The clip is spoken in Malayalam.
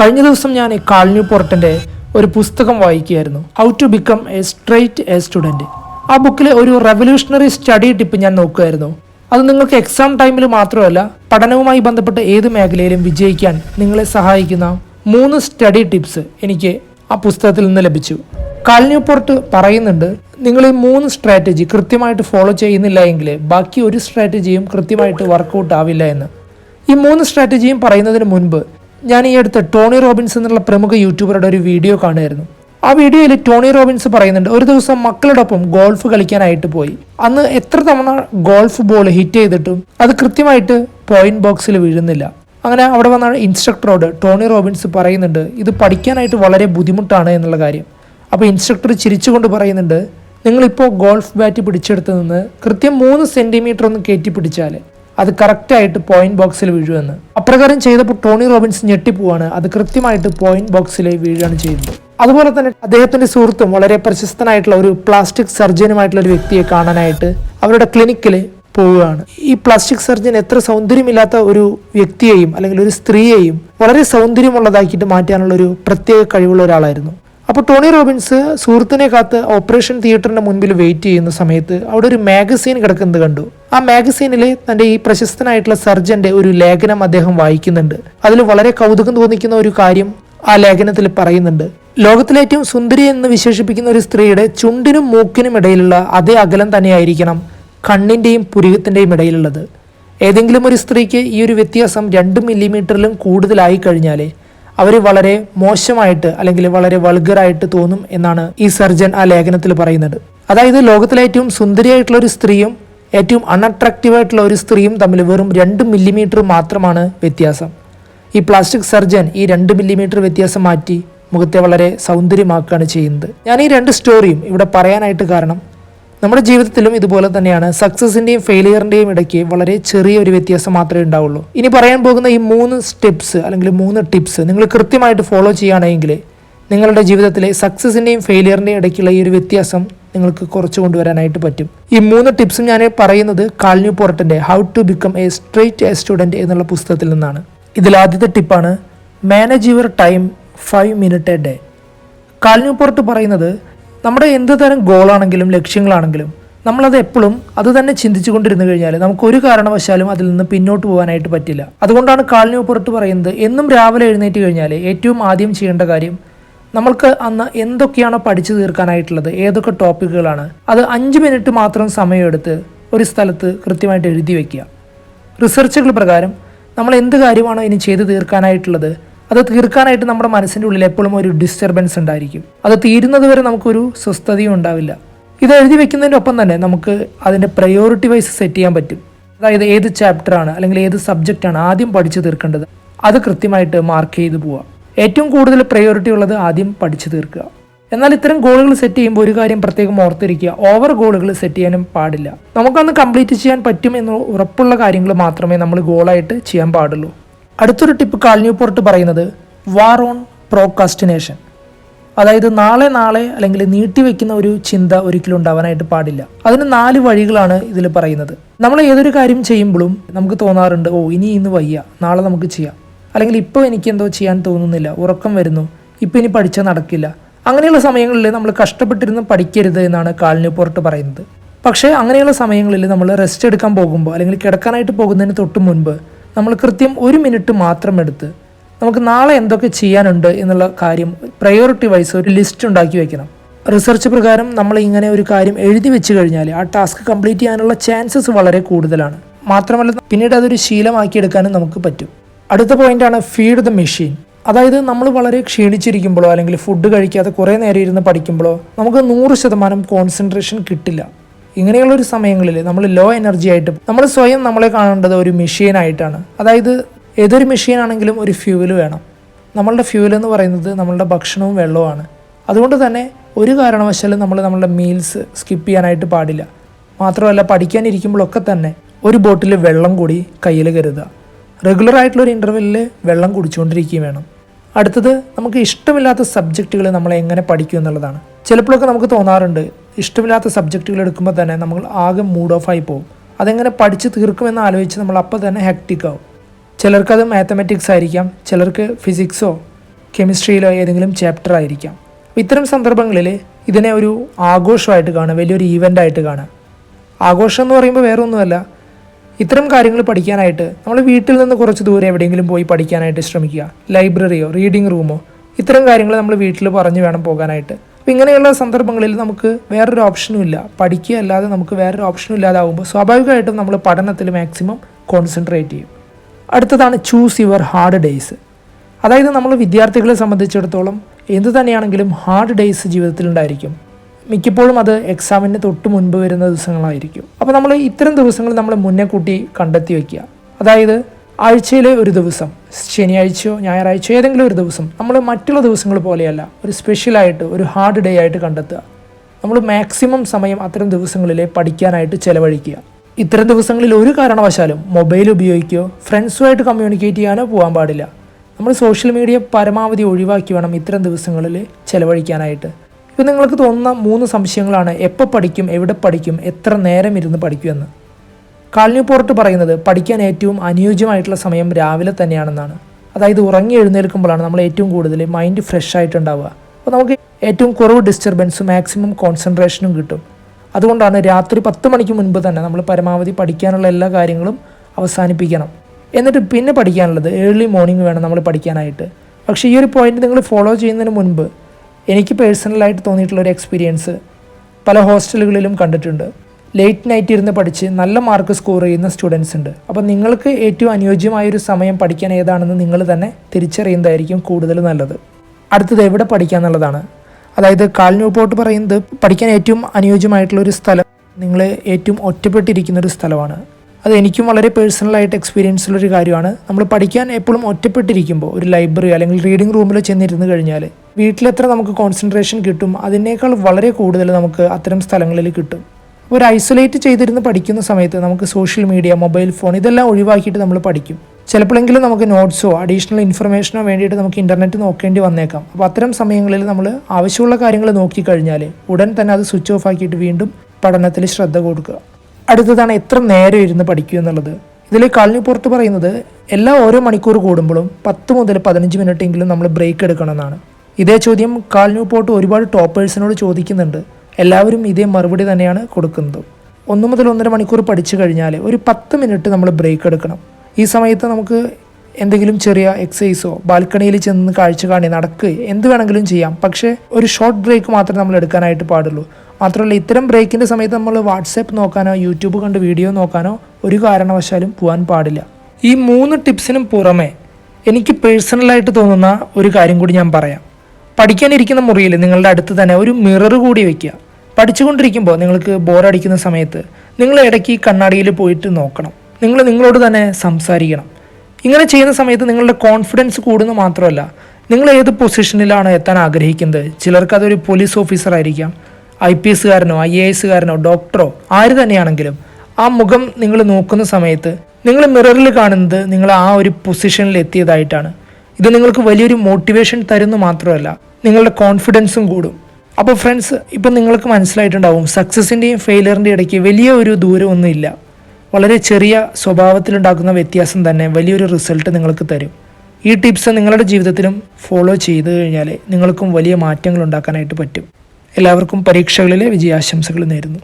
കഴിഞ്ഞ ദിവസം ഞാൻ ഈ കാൾന്യൂ പോർട്ടിന്റെ ഒരു പുസ്തകം വായിക്കുകയായിരുന്നു. How to become a straight A student ആ ബുക്കിലെ ഒരു റെവല്യൂഷണറി സ്റ്റഡി ടിപ്പ് ഞാൻ നോക്കുമായിരുന്നു അത് നിങ്ങൾക്ക് എക്സാം ടൈമിൽ മാത്രമല്ല പഠനവുമായി ബന്ധപ്പെട്ട് ഏത് മേഖലയിലും വിജയിക്കാൻ നിങ്ങളെ സഹായിക്കുന്ന മൂന്ന് സ്റ്റഡി ടിപ്സ് എനിക്ക് ആ പുസ്തകത്തിൽ നിന്ന് ലഭിച്ചു. കാൽന്യൂപോർട്ട് പറയുന്നുണ്ട് നിങ്ങൾ ഈ മൂന്ന് സ്ട്രാറ്റജി കൃത്യമായിട്ട് ഫോളോ ചെയ്യുന്നില്ല എങ്കിൽ ബാക്കി ഒരു സ്ട്രാറ്റജിയും കൃത്യമായിട്ട് വർക്കൗട്ട് ആവില്ല എന്ന്. ഈ മൂന്ന് സ്ട്രാറ്റജിയും പറയുന്നതിന് മുൻപ് ഞാൻ ഈ അടുത്ത് ടോണി റോബിൻസ് എന്നുള്ള പ്രമുഖ യൂട്യൂബറുടെ ഒരു വീഡിയോ കാണുമായിരുന്നു ആ വീഡിയോയിൽ ടോണി റോബിൻസ് പറയുന്നുണ്ട് ഒരു ദിവസം മക്കളോടൊപ്പം ഗോൾഫ് കളിക്കാനായിട്ട് പോയി. അന്ന് എത്ര തവണ ഗോൾഫ് ബോൾ ഹിറ്റ് ചെയ്തിട്ടും അത് കൃത്യമായിട്ട് പോയിന്റ് ബോക്സിൽ വീഴുന്നില്ല. അങ്ങനെ അവിടെ വന്ന ഇൻസ്ട്രക്ടറോട് ടോണി റോബിൻസ് പറയുന്നുണ്ട് ഇത് പഠിക്കാനായിട്ട് വളരെ ബുദ്ധിമുട്ടാണ് എന്നുള്ള കാര്യം. അപ്പോൾ ഇൻസ്ട്രക്ടർ ചിരിച്ചുകൊണ്ട് പറയുന്നുണ്ട് നിങ്ങളിപ്പോൾ ഗോൾഫ് ബാറ്റ് പിടിച്ചെടുത്ത് നിന്ന് കൃത്യം മൂന്ന് സെന്റിമീറ്റർ ഒന്ന് കയറ്റി പിടിച്ചാൽ അത് കറക്റ്റായിട്ട് പോയിന്റ് ബോക്സിൽ വീഴുമെന്ന്. അപ്രകാരം ചെയ്തപ്പോൾ ടോണി റോബിൻസ് ഞെട്ടിപ്പോവാണ്. അത് കൃത്യമായിട്ട് പോയിന്റ് ബോക്സിൽ വീഴുകയാണ് ചെയ്യുന്നത്. അതുപോലെ തന്നെ അദ്ദേഹത്തിന്റെ സുഹൃത്തും വളരെ പ്രശസ്തനായിട്ടുള്ള ഒരു പ്ലാസ്റ്റിക് സർജനുമായിട്ടുള്ള ഒരു വ്യക്തിയെ കാണാനായിട്ട് അവരുടെ ക്ലിനിക്കിൽ പോവുകയാണ്. ഈ പ്ലാസ്റ്റിക് സർജൻ എത്ര സൗന്ദര്യമില്ലാത്ത ഒരു വ്യക്തിയെയും അല്ലെങ്കിൽ ഒരു സ്ത്രീയെയും വളരെ സൗന്ദര്യമുള്ളതാക്കിയിട്ട് മാറ്റാനുള്ള ഒരു പ്രത്യേക കഴിവുള്ള ഒരാളായിരുന്നു. അപ്പോൾ ടോണി റോബിൻസ് സുഹൃത്തിനെ കാത്ത് ഓപ്പറേഷൻ തിയേറ്ററിന്റെ മുൻപിൽ വെയിറ്റ് ചെയ്യുന്ന സമയത്ത് അവിടെ ഒരു മാഗസീൻ കിടക്കുന്നത് കണ്ടു. ആ മാഗസീനിലെ തന്റെ ഈ പ്രശസ്തനായിട്ടുള്ള സർജന്റെ ഒരു ലേഖനം അദ്ദേഹം വായിക്കുന്നുണ്ട്. അതിൽ വളരെ കൗതുകം തോന്നിക്കുന്ന ഒരു കാര്യം ആ ലേഖനത്തിൽ പറയുന്നുണ്ട്. ലോകത്തിലെ ഏറ്റവും സുന്ദരി എന്ന് വിശേഷിപ്പിക്കുന്ന ഒരു സ്ത്രീയുടെ ചുണ്ടിനും മൂക്കിനും ഇടയിലുള്ള അതേ അകലം തന്നെയായിരിക്കണം കണ്ണിന്റെയും പുരുകത്തിന്റെയും ഇടയിലുള്ളത്. ഏതെങ്കിലും ഒരു സ്ത്രീക്ക് ഈ ഒരു വ്യത്യാസം രണ്ട് മില്ലിമീറ്ററിലും കൂടുതലായി കഴിഞ്ഞാൽ അവർ വളരെ മോശമായിട്ട് അല്ലെങ്കിൽ വളരെ വൾഗറായിട്ട് തോന്നും എന്നാണ് ഈ സർജൻ ആ ലേഖനത്തിൽ പറയുന്നത്. അതായത് ലോകത്തിലെ ഏറ്റവും സുന്ദരിയായിട്ടുള്ള ഒരു സ്ത്രീയും ഏറ്റവും അൺഅട്രാക്റ്റീവ് ആയിട്ടുള്ള ഒരു സ്ത്രീയും തമ്മിൽ വെറും രണ്ട് മില്ലിമീറ്റർ മാത്രമാണ് വ്യത്യാസം. ഈ പ്ലാസ്റ്റിക് സർജൻ ഈ രണ്ട് മില്ലിമീറ്റർ വ്യത്യാസം മാറ്റി മുഖത്തെ വളരെ സൗന്ദര്യമാക്കുകയാണ് ചെയ്യുന്നത്. ഞാൻ ഈ രണ്ട് സ്റ്റോറിയും ഇവിടെ പറയാനായിട്ട് കാരണം നമ്മുടെ ജീവിതത്തിലും ഇതുപോലെ തന്നെയാണ്. സക്സസിന്റെയും ഫെയിലിയറിന്റെയും ഇടയ്ക്ക് വളരെ ചെറിയ ഒരു വ്യത്യാസം മാത്രമേ ഉണ്ടാവുള്ളൂ. ഇനി പറയാൻ പോകുന്ന ഈ മൂന്ന് സ്റ്റെപ്സ് അല്ലെങ്കിൽ മൂന്ന് ടിപ്സ് നിങ്ങൾ കൃത്യമായിട്ട് ഫോളോ ചെയ്യുകയാണെങ്കിൽ നിങ്ങളുടെ ജീവിതത്തിലെ സക്സസിന്റെയും ഫെയിലിയറിന്റെയും ഇടയ്ക്കുള്ള ഈ ഒരു വ്യത്യാസം നിങ്ങൾക്ക് കുറച്ച് കൊണ്ടുവരാനായിട്ട് പറ്റും. ഈ മൂന്ന് ടിപ്സും ഞാൻ പറയുന്നത് കാൽന്യൂ പോർട്ടിന്റെ how to become a straight A student എന്നുള്ള പുസ്തകത്തിൽ നിന്നാണ്. ഇതിൽ ആദ്യത്തെ ടിപ്പാണ് manage your time five minute a day Cal Newport പറയുന്നത് നമ്മുടെ എന്ത് തരം ഗോളാണെങ്കിലും ലക്ഷ്യങ്ങളാണെങ്കിലും നമ്മളത് എപ്പോഴും അത് തന്നെ ചിന്തിച്ചു കൊണ്ടിരുന്നു കഴിഞ്ഞാൽ നമുക്ക് ഒരു കാരണവശാലും അതിൽ നിന്ന് പിന്നോട്ട് പോകാനായിട്ട് പറ്റില്ല. അതുകൊണ്ടാണ് കാൽന്യൂപോർട്ട് പറയുന്നത് എന്നും രാവിലെ എഴുന്നേറ്റ് കഴിഞ്ഞാൽ ഏറ്റവും ആദ്യം ചെയ്യേണ്ട കാര്യം നമ്മൾക്ക് അന്ന് എന്തൊക്കെയാണോ പഠിച്ചു തീർക്കാനായിട്ടുള്ളത്? ഏതൊക്കെ ടോപ്പിക്കുകളാണ്? അത് അഞ്ച് മിനിറ്റ് മാത്രം സമയമെടുത്ത് ഒരു സ്ഥലത്ത് കൃത്യമായിട്ട് എഴുതി വയ്ക്കുക റിസർച്ചുകൾ പ്രകാരം നമ്മൾ എന്ത് കാര്യമാണോ ഇനി ചെയ്തു തീർക്കാനായിട്ടുള്ളത് അത് തീർക്കാനായിട്ട് നമ്മുടെ മനസ്സിന്റെ ഉള്ളിൽ എപ്പോഴും ഒരു ഡിസ്റ്റർബൻസ് ഉണ്ടായിരിക്കും. അത് തീരുന്നത് വരെ നമുക്കൊരു സ്വസ്ഥതയും ഉണ്ടാവില്ല. ഇത് എഴുതി വെക്കുന്നതിന്റെ ഒപ്പം തന്നെ നമുക്ക് അതിന്റെ പ്രയോറിറ്റി വൈസ് സെറ്റ് ചെയ്യാൻ പറ്റും. അതായത് ഏത് ചാപ്റ്ററാണ് അല്ലെങ്കിൽ ഏത് സബ്ജക്റ്റാണ് ആദ്യം പഠിച്ചു തീർക്കേണ്ടത് അത് കൃത്യമായിട്ട് മാർക്ക് ചെയ്ത് പോവുക. ഏറ്റവും കൂടുതൽ പ്രയോറിറ്റി ഉള്ളത് ആദ്യം പഠിച്ചു തീർക്കുക. എന്നാൽ ഇത്തരം ഗോളുകൾ സെറ്റ് ചെയ്യുമ്പോൾ ഒരു കാര്യം പ്രത്യേകം ഓർത്തിരിക്കുക. ഓവർ ഗോളുകൾ സെറ്റ് ചെയ്യാനും പാടില്ല. നമുക്കന്ന് കംപ്ലീറ്റ് ചെയ്യാൻ പറ്റും എന്ന് ഉറപ്പുള്ള കാര്യങ്ങൾ മാത്രമേ നമ്മൾ ഗോളായിട്ട് ചെയ്യാൻ പാടുള്ളൂ. അടുത്തൊരു ടിപ്പ് കാൽന്യൂപോർട്ട് പറയുന്നത് വാർ ഓൺ പ്രോകാസ്റ്റിനേഷൻ അതായത് നാളെ നാളെ അല്ലെങ്കിൽ നീട്ടിവെക്കുന്ന ഒരു ചിന്ത ഒരിക്കലും ഉണ്ടാവാനായിട്ട് പാടില്ല. അതിന് നാല് വഴികളാണ് ഇതിൽ പറയുന്നത്. നമ്മൾ ഏതൊരു കാര്യം ചെയ്യുമ്പോഴും നമുക്ക് തോന്നാറുണ്ട് ഓ ഇനി ഇന്ന് വയ്യ നാളെ നമുക്ക് ചെയ്യാം. അല്ലെങ്കിൽ ഇപ്പോൾ എനിക്ക് എന്തോ ചെയ്യാൻ തോന്നുന്നില്ല ഉറക്കം വരുന്നു ഇപ്പോൾ ഇനി പഠിച്ചാൽ നടക്കില്ല. അങ്ങനെയുള്ള സമയങ്ങളിൽ നമ്മൾ കഷ്ടപ്പെട്ടിരുന്ന് പഠിക്കരുത് എന്നാണ് കാൽന്യൂപോർട്ട് പറയുന്നത്. പക്ഷേ അങ്ങനെയുള്ള സമയങ്ങളിൽ നമ്മൾ റെസ്റ്റ് എടുക്കാൻ പോകുമ്പോൾ അല്ലെങ്കിൽ കിടക്കാനായിട്ട് പോകുന്നതിന് തൊട്ട് മുൻപ് നമ്മൾ കൃത്യം ഒരു മിനിറ്റ് മാത്രം എടുത്ത് നമുക്ക് നാളെ എന്തൊക്കെ ചെയ്യാനുണ്ട് എന്നുള്ള കാര്യം പ്രയോറിറ്റി വൈസ് ഒരു ലിസ്റ്റ് ഉണ്ടാക്കി വെക്കണം. റിസർച്ച് പ്രകാരം നമ്മൾ ഇങ്ങനെ ഒരു കാര്യം എഴുതി വെച്ച് കഴിഞ്ഞാൽ ആ ടാസ്ക് കംപ്ലീറ്റ് ചെയ്യാനുള്ള ചാൻസസ് വളരെ കൂടുതലാണ്. മാത്രമല്ല പിന്നീട് അതൊരു ശീലമാക്കിയെടുക്കാനും നമുക്ക് പറ്റും. അടുത്ത പോയിന്റാണ് ഫീഡ് ദ മെഷീൻ അതായത് നമ്മൾ വളരെ ക്ഷീണിച്ചിരിക്കുമ്പോഴോ അല്ലെങ്കിൽ ഫുഡ് കഴിക്കാതെ കുറേ നേരം ഇരുന്ന് പഠിക്കുമ്പോഴോ നമുക്ക് നൂറ് ശതമാനം കോൺസെൻട്രേഷൻ കിട്ടില്ല. ഇങ്ങനെയുള്ള ഒരു സമയങ്ങളിൽ നമ്മൾ ലോ എനർജി ആയിട്ട് നമ്മൾ സ്വയം നമ്മളെ കാണേണ്ടത് ഒരു മെഷീനായിട്ടാണ് അതായത് ഏതൊരു മെഷീൻ ആണെങ്കിലും ഒരു ഫ്യൂവൽ വേണം. നമ്മളുടെ ഫ്യൂവൽ എന്ന് പറയുന്നത് നമ്മളുടെ ഭക്ഷണവും വെള്ളവുമാണ്. അതുകൊണ്ട് തന്നെ ഒരു കാരണവശാലും നമ്മൾ നമ്മളുടെ മീൽസ് സ്കിപ്പ് ചെയ്യാനായിട്ട് പാടില്ല. മാത്രമല്ല പഠിക്കാനിരിക്കുമ്പോഴൊക്കെ തന്നെ ഒരു ബോട്ടിൽ വെള്ളം കൂടി കയ്യിൽ കരുതുക. റെഗുലർ ആയിട്ടുള്ള ഒരു ഇന്റർവെല്ലിൽ വെള്ളം കുടിച്ചുകൊണ്ടിരിക്കുകയും വേണം. അടുത്തത് നമുക്ക് ഇഷ്ടമില്ലാത്ത സബ്ജക്റ്റുകൾ നമ്മൾ എങ്ങനെ പഠിക്കും എന്നുള്ളതാണ്. ചിലപ്പോഴൊക്കെ നമുക്ക് തോന്നാറുണ്ട് ഇഷ്ടമില്ലാത്ത സബ്ജക്റ്റുകൾ എടുക്കുമ്പോൾ തന്നെ നമ്മൾ ആകെ മൂഡ് ഓഫ് ആയി പോകും. അതെങ്ങനെ പഠിച്ച് തീർക്കുമെന്ന് ആലോചിച്ച് നമ്മൾ അപ്പോൾ തന്നെ ഹെക്റ്റിക് ആവും. ചിലർക്ക് അത് മാത്തമെറ്റിക്സ് ആയിരിക്കാം ചിലർക്ക് ഫിസിക്സോ കെമിസ്ട്രിയിലോ ഏതെങ്കിലും ചാപ്റ്റർ ആയിരിക്കാം. ഇത്തരം സന്ദർഭങ്ങളിൽ ഇതിനെ ഒരു ആഘോഷമായിട്ട് കാണുക വലിയൊരു ഈവന്റ് ആയിട്ട് കാണുക. ആഘോഷം എന്ന് പറയുമ്പോൾ വേറെ ഒന്നുമല്ല ഇത്തരം കാര്യങ്ങൾ പഠിക്കാനായിട്ട് നമ്മൾ വീട്ടിൽ നിന്ന് കുറച്ച് ദൂരെ എവിടെയെങ്കിലും പോയി പഠിക്കാനായിട്ട് ശ്രമിക്കുക. ലൈബ്രറിയോ റീഡിംഗ് റൂമോ ഇത്തരം കാര്യങ്ങൾ നമ്മൾ വീട്ടിൽ പറഞ്ഞു വേണം പോകാനായിട്ട്. അപ്പോൾ ഇങ്ങനെയുള്ള സന്ദർഭങ്ങളിൽ നമുക്ക് വേറൊരു ഓപ്ഷനും ഇല്ല. പഠിക്കുക അല്ലാതെ നമുക്ക് വേറൊരു ഓപ്ഷനും ഇല്ലാതാവുമ്പോൾ സ്വാഭാവികമായിട്ടും നമ്മൾ പഠനത്തിൽ മാക്സിമം കോൺസെൻട്രേറ്റ് ചെയ്യും. അടുത്തതാണ് ചൂസ് യുവർ ഹാർഡ് ഡേയ്സ് അതായത് നമ്മൾ വിദ്യാർത്ഥികളെ സംബന്ധിച്ചിടത്തോളം എന്തു തന്നെയാണെങ്കിലും ഹാർഡ് ഡേയ്സ് ജീവിതത്തിലുണ്ടായിരിക്കും. മിക്കപ്പോഴും അത് എക്സാമിന് തൊട്ട് മുൻപ് വരുന്ന ദിവസങ്ങളായിരിക്കും. അപ്പോൾ നമ്മൾ ഇത്തരം ദിവസങ്ങൾ നമ്മൾ മുന്നേ കൂട്ടി കണ്ടെത്തി വയ്ക്കുക അതായത് ആഴ്ചയിലെ ഒരു ദിവസം ശനിയാഴ്ചയോ ഞായറാഴ്ചയോ ഏതെങ്കിലും ഒരു ദിവസം നമ്മൾ മറ്റുള്ള ദിവസങ്ങൾ പോലെയല്ല ഒരു സ്പെഷ്യലായിട്ട് ഒരു ഹാർഡ് ഡേ ആയിട്ട് കണ്ടെത്തുക. നമ്മൾ മാക്സിമം സമയം അത്തരം ദിവസങ്ങളിലെ പഠിക്കാനായിട്ട് ചിലവഴിക്കുക. ഇത്തരം ദിവസങ്ങളിൽ ഒരു കാരണവശാലും മൊബൈൽ ഉപയോഗിക്കുകയോ ഫ്രണ്ട്സുമായിട്ട് കമ്മ്യൂണിക്കേറ്റ് ചെയ്യാനോ പോകാൻ പാടില്ല. നമ്മൾ സോഷ്യൽ മീഡിയ പരമാവധി ഒഴിവാക്കി വേണം ഇത്തരം ദിവസങ്ങളിൽ ചെലവഴിക്കാനായിട്ട്. ഇപ്പം നിങ്ങൾക്ക് തോന്നുന്ന മൂന്ന് സംശയങ്ങളാണ്. എപ്പോൾ പഠിക്കും എവിടെ പഠിക്കും എത്ര നേരം ഇരുന്ന് പഠിക്കുമെന്ന് പോർട്ട് പറയുന്നത് പഠിക്കാൻ ഏറ്റവും അനുയോജ്യമായിട്ടുള്ള സമയം രാവിലെ തന്നെയാണെന്നാണ്. അതായത് ഉറങ്ങി എഴുന്നേൽക്കുമ്പോഴാണ് നമ്മൾ ഏറ്റവും കൂടുതൽ മൈൻഡ് ഫ്രഷ് ആയിട്ടുണ്ടാവുക. അപ്പോൾ നമുക്ക് ഏറ്റവും കുറവ് ഡിസ്റ്റർബൻസും മാക്സിമം കോൺസെൻട്രേഷനും കിട്ടും. അതുകൊണ്ടാണ് രാത്രി പത്ത് മണിക്ക് മുൻപ് തന്നെ നമ്മൾ പരമാവധി പഠിക്കാനുള്ള എല്ലാ കാര്യങ്ങളും അവസാനിപ്പിക്കണം. എന്നിട്ട് പിന്നെ പഠിക്കാനുള്ളത് ഏർലി മോർണിംഗ് വേണം നമ്മൾ പഠിക്കാനായിട്ട്. പക്ഷേ ഈ ഒരു പോയിന്റ് നിങ്ങൾ ഫോളോ ചെയ്യുന്നതിന് മുൻപ് എനിക്ക് പേഴ്സണലായിട്ട് തോന്നിയിട്ടുള്ള ഒരു എക്സ്പീരിയൻസ് പല ഹോസ്റ്റലുകളിലും കണ്ടിട്ടുണ്ട്. ലേറ്റ് നൈറ്റ് ഇരുന്ന് പഠിച്ച് നല്ല മാർക്ക് സ്കോർ ചെയ്യുന്ന സ്റ്റുഡൻസ് ഉണ്ട്. അപ്പോൾ നിങ്ങൾക്ക് ഏറ്റവും അനുയോജ്യമായ ഒരു സമയം പഠിക്കാൻ ഏതാണെന്ന് നിങ്ങൾ തന്നെ തിരിച്ചറിയുന്നതായിരിക്കും കൂടുതൽ നല്ലത്. അടുത്തത് എവിടെ പഠിക്കുക എന്നുള്ളതാണ്. അതായത് കാൽന്യൂപോട്ട് പറയുന്നത് പഠിക്കാൻ ഏറ്റവും അനുയോജ്യമായിട്ടുള്ള ഒരു സ്ഥലം നിങ്ങൾ ഏറ്റവും ഒറ്റപ്പെട്ടിരിക്കുന്ന ഒരു സ്ഥലമാണ്. അത് എനിക്കും വളരെ പേഴ്സണലായിട്ട് എക്സ്പീരിയൻസ് ഉള്ളൊരു കാര്യമാണ്. നമ്മൾ പഠിക്കാൻ എപ്പോഴും ഒറ്റപ്പെട്ടിരിക്കുമ്പോൾ ഒരു ലൈബ്രറി അല്ലെങ്കിൽ റീഡിംഗ് റൂമിൽ ചെന്നിരുന്ന് കഴിഞ്ഞാൽ വീട്ടിലെത്ര നമുക്ക് കോൺസെൻട്രേഷൻ കിട്ടും അതിനേക്കാൾ വളരെ കൂടുതൽ നമുക്ക് അത്തരം സ്ഥലങ്ങളിൽ കിട്ടും. ഒരു ഐസൊലേറ്റ് ചെയ്തിരുന്ന് പഠിക്കുന്ന സമയത്ത് നമുക്ക് സോഷ്യൽ മീഡിയ മൊബൈൽ ഫോൺ ഇതെല്ലാം ഒഴിവാക്കിയിട്ട് നമ്മൾ പഠിക്കും. ചിലപ്പോഴെങ്കിലും നമുക്ക് നോട്ട്സോ അഡീഷണൽ ഇൻഫർമേഷനോ വേണ്ടിയിട്ട് നമുക്ക് ഇന്റർനെറ്റ് നോക്കേണ്ടി വന്നേക്കാം. അപ്പോൾ അത്തരം സമയങ്ങളിൽ നമ്മൾ ആവശ്യമുള്ള കാര്യങ്ങൾ നോക്കിക്കഴിഞ്ഞാൽ ഉടൻ തന്നെ അത് സ്വിച്ച് ഓഫ് ആക്കിയിട്ട് വീണ്ടും പഠനത്തിൽ ശ്രദ്ധ കൊടുക്കുക. അടുത്തതാണ് എത്ര നേരം ഇരുന്ന് പഠിക്കുക എന്നുള്ളത്. ഇതിൽ കളഞ്ഞു പുറത്ത് പറയുന്നത് എല്ലാ ഓരോ മണിക്കൂർ കൂടുമ്പോഴും പത്ത് മുതൽ പതിനഞ്ച് മിനിറ്റ് എങ്കിലും നമ്മൾ ബ്രേക്ക് എടുക്കണമെന്നാണ് ഇതേ ചോദ്യം കാൽന്യൂ പോട്ട് ഒരുപാട് ടോപ്പേഴ്സിനോട് ചോദിക്കുന്നുണ്ട്. എല്ലാവരും ഇതേ മറുപടി തന്നെയാണ് കൊടുക്കുന്നത്. ഒന്ന് മുതൽ ഒന്നര മണിക്കൂർ പഠിച്ചു കഴിഞ്ഞാൽ ഒരു പത്ത് മിനിറ്റ് നമ്മൾ ബ്രേക്ക് എടുക്കണം. ഈ സമയത്ത് നമുക്ക് എന്തെങ്കിലും ചെറിയ എക്സസൈസോ ബാൽക്കണിയിൽ ചെന്ന് കാഴ്ച കാണി നടക്കുക എന്ത് വേണമെങ്കിലും ചെയ്യാം. പക്ഷേ ഒരു ഷോർട്ട് ബ്രേക്ക് മാത്രമേ നമ്മൾ എടുക്കാനായിട്ട് പാടുള്ളൂ. മാത്രമല്ല ഇത്തരം ബ്രേക്കിന്റെ സമയത്ത് നമ്മൾ വാട്സാപ്പ് നോക്കാനോ യൂട്യൂബ് കണ്ട് വീഡിയോ നോക്കാനോ ഒരു കാരണവശാലും പോകാൻ പാടില്ല. ഈ മൂന്ന് ടിപ്സിനും പുറമെ എനിക്ക് പേഴ്സണലായിട്ട് തോന്നുന്ന ഒരു കാര്യം കൂടി ഞാൻ പറയാം. പഠിക്കാനിരിക്കുന്ന മുറിയിൽ നിങ്ങളുടെ അടുത്ത് തന്നെ ഒരു മിറർ കൂടി വയ്ക്കുക പഠിച്ചുകൊണ്ടിരിക്കുമ്പോൾ നിങ്ങൾക്ക് ബോറടിക്കുന്ന സമയത്ത് നിങ്ങൾ ഇടയ്ക്ക് കണ്ണാടിയിൽ പോയിട്ട് നോക്കണം. നിങ്ങൾ നിങ്ങളോട് തന്നെ സംസാരിക്കണം. ഇങ്ങനെ ചെയ്യുന്ന സമയത്ത് നിങ്ങളുടെ കോൺഫിഡൻസ് കൂടുന്നു മാത്രമല്ല നിങ്ങൾ ഏത് പൊസിഷനിലാണ് എത്താൻ ആഗ്രഹിക്കുന്നത്? ചിലർക്ക് അതൊരു പോലീസ് ഓഫീസർ ആയിരിക്കാം. ഐ പി എസ്സുകാരനോ ഐ എ എസ്സുകാരനോ ഡോക്ടറോ ആര് തന്നെയാണെങ്കിലും ആ മുഖം നിങ്ങൾ നോക്കുന്ന സമയത്ത് നിങ്ങൾ മിററിൽ കാണുന്നത് നിങ്ങൾ ആ ഒരു പൊസിഷനിൽ എത്തിയതായിട്ടാണ്. ഇത് നിങ്ങൾക്ക് വലിയൊരു മോട്ടിവേഷൻ തരുന്നു മാത്രമല്ല നിങ്ങളുടെ കോൺഫിഡൻസും കൂടും. അപ്പോൾ ഫ്രണ്ട്സ് ഇപ്പം നിങ്ങൾക്ക് മനസ്സിലായിട്ടുണ്ടാവും സക്സസിന്റെയും ഫെയിലിയറിന്റെയും ഇടയ്ക്ക് വലിയ ഒരു ദൂരമൊന്നുമില്ല വളരെ ചെറിയ സ്വഭാവത്തിലുണ്ടാക്കുന്ന വ്യത്യാസം തന്നെ വലിയൊരു റിസൾട്ട് നിങ്ങൾക്ക് തരും. ഈ ടിപ്സ് നിങ്ങളുടെ ജീവിതത്തിലും ഫോളോ ചെയ്തു കഴിഞ്ഞാൽ നിങ്ങൾക്കും വലിയ മാറ്റങ്ങൾ ഉണ്ടാക്കാനായിട്ട് പറ്റും. എല്ലാവർക്കും പരീക്ഷകളിലെ വിജയാശംസകൾ നേരുന്നു.